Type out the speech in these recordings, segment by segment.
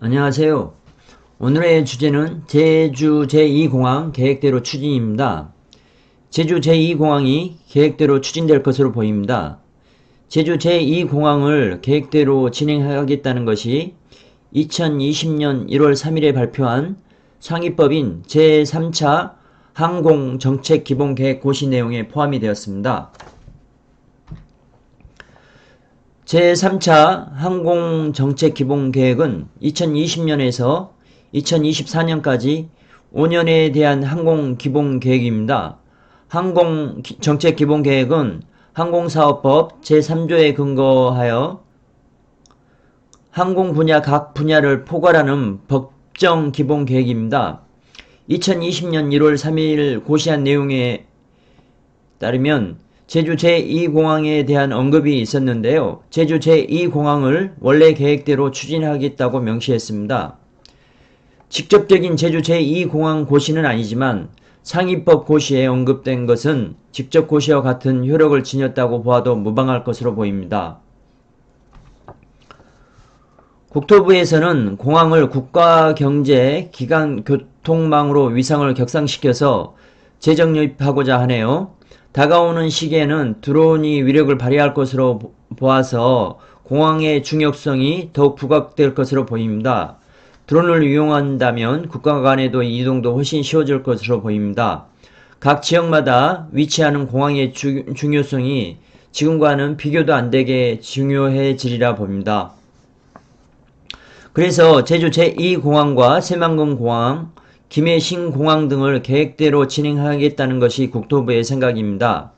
안녕하세요. 오늘의 주제는 제주 제2공항 계획대로 추진입니다. 제주 제2공항이 계획대로 추진될 것으로 보입니다. 제주 제2공항을 계획대로 진행하겠다는 것이 2020년 1월 3일에 발표한 상위법인 제3차 항공정책기본계획 고시 내용에 포함이 되었습니다. 제3차 항공정책기본계획은 2020년에서 2024년까지 5년에 대한 항공기본계획입니다. 항공정책기본계획은 항공사업법 제3조에 근거하여 항공 분야 각 분야를 포괄하는 법정 기본 계획입니다. 2020년 1월 3일 고시한 내용에 따르면 제주 제2공항에 대한 언급이 있었는데요. 제주 제2공항을 원래 계획대로 추진하겠다고 명시했습니다. 직접적인 제주 제2공항 고시는 아니지만 상위법 고시에 언급된 것은 직접 고시와 같은 효력을 지녔다고 보아도 무방할 것으로 보입니다. 국토부에서는 공항을 국가경제 기간 교통망으로 위상을 격상시켜서 재정 유입하고자 하네요. 다가오는 시기에는 드론이 위력을 발휘할 것으로 보아서 공항의 중요성이 더욱 부각될 것으로 보입니다. 드론을 이용한다면 국가 간에도 이동도 훨씬 쉬워질 것으로 보입니다. 각 지역마다 위치하는 공항의 주, 중요성이 지금과는 비교도 안 되게 중요해지리라 봅니다. 그래서 제주 제2공항과 새만금공항, 김해 신공항 등을 계획대로 진행하겠다는 것이 국토부의 생각입니다.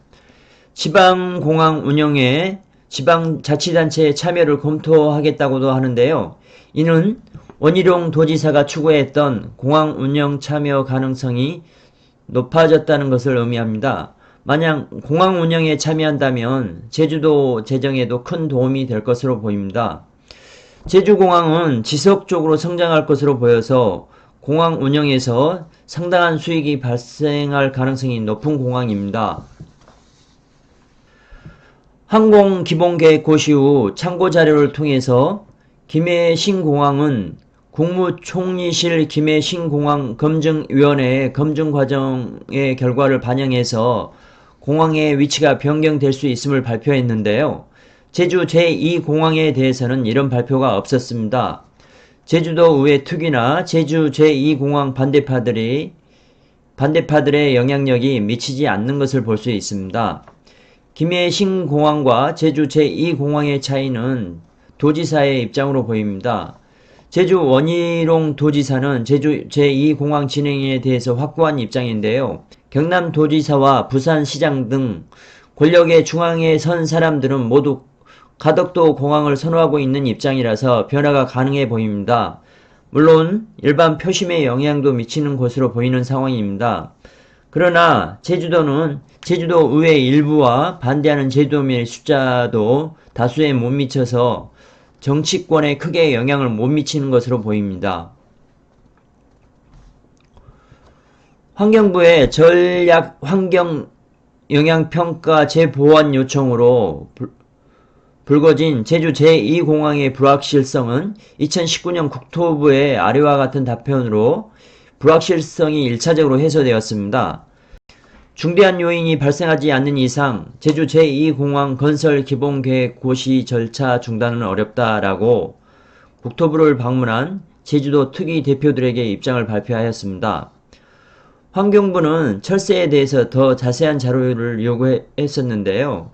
지방공항 운영에 지방자치단체의 참여를 검토하겠다고도 하는데요. 이는 원희룡 도지사가 추구했던 공항 운영 참여 가능성이 높아졌다는 것을 의미합니다. 만약 공항 운영에 참여한다면 제주도 재정에도 큰 도움이 될 것으로 보입니다. 제주공항은 지속적으로 성장할 것으로 보여서 공항 운영에서 상당한 수익이 발생할 가능성이 높은 공항입니다. 항공 기본 계획 고시 후 참고 자료를 통해서 김해신 공항은 국무총리실 김해신 공항 검증위원회의 검증 과정의 결과를 반영해서 공항의 위치가 변경될 수 있음을 발표했는데요. 제주 제2공항에 대해서는 이런 발표가 없었습니다. 제주도 의회 특위나 제주 제2공항 반대파들이 반대파들의 영향력이 미치지 않는 것을 볼 수 있습니다. 김해 신공항과 제주 제2공항의 차이는 도지사의 입장으로 보입니다. 제주 원희룡 도지사는 제주 제2공항 진행에 대해서 확고한 입장인데요. 경남 도지사와 부산시장 등 권력의 중앙에 선 사람들은 모두 가덕도 공항을 선호하고 있는 입장이라서 변화가 가능해 보입니다. 물론 일반 표심에 영향도 미치는 것으로 보이는 상황입니다. 그러나 제주도는 제주도 의회 일부와 반대하는 제주도민의 숫자도 다수에 못 미쳐서 정치권에 크게 영향을 못 미치는 것으로 보입니다. 환경부의 전략 환경 영향평가 재보완 요청으로 불거진 제주 제2공항의 불확실성은 2019년 국토부의 아래와 같은 답변으로 불확실성이 1차적으로 해소되었습니다. 중대한 요인이 발생하지 않는 이상 제주 제2공항 건설 기본계획 고시 절차 중단은 어렵다라고 국토부를 방문한 제주도 특위 대표들에게 입장을 발표하였습니다. 환경부는 철새에 대해서 더 자세한 자료를 요구했었는데요.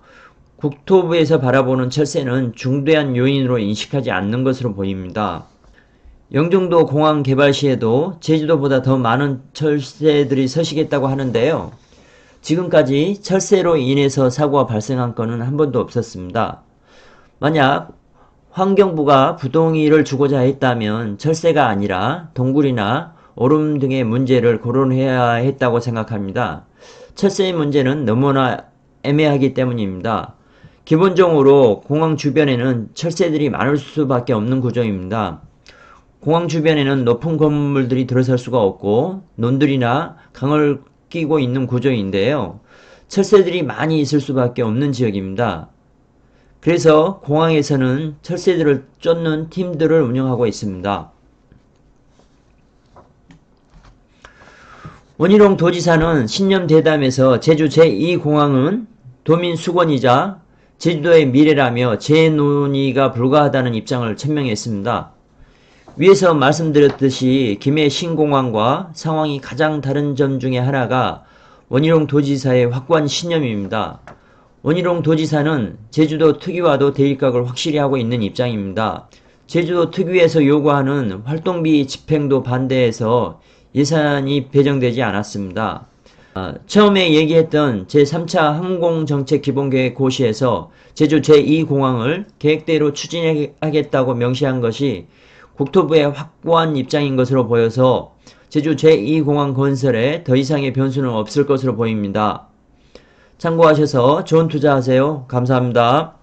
국토부에서 바라보는 철새는 중대한 요인으로 인식하지 않는 것으로 보입니다. 영종도 공항 개발 시에도 제주도보다 더 많은 철새들이 서식했다고 하는데요. 지금까지 철새로 인해서 사고가 발생한 건은 한 번도 없었습니다. 만약 환경부가 부동의를 주고자 했다면 철새가 아니라 동굴이나 오름 등의 문제를 거론해야 했다고 생각합니다. 철새의 문제는 너무나 애매하기 때문입니다. 기본적으로 공항 주변에는 철새들이 많을 수밖에 없는 구조입니다. 공항 주변에는 높은 건물들이 들어설 수가 없고 논들이나 강을 끼고 있는 구조인데요. 철새들이 많이 있을 수밖에 없는 지역입니다. 그래서 공항에서는 철새들을 쫓는 팀들을 운영하고 있습니다. 원희룡 도지사는 신년대담에서 제주 제2공항은 도민 수건이자 제주도의 미래라며 재논의가 불가하다는 입장을 천명했습니다. 위에서 말씀드렸듯이 김해 신공항과 상황이 가장 다른 점 중에 하나가 원희룡 도지사의 확고한 신념입니다. 원희룡 도지사는 제주도 특위와도 대립각을 확실히 하고 있는 입장입니다. 제주도 특위에서 요구하는 활동비 집행도 반대해서 예산이 배정되지 않았습니다. 아, 처음에 얘기했던 제3차 항공정책 기본계획 고시에서 제주 제2공항을 계획대로 추진하겠다고 명시한 것이 국토부의 확고한 입장인 것으로 보여서 제주 제2공항 건설에 더 이상의 변수는 없을 것으로 보입니다. 참고하셔서 좋은 투자하세요. 감사합니다.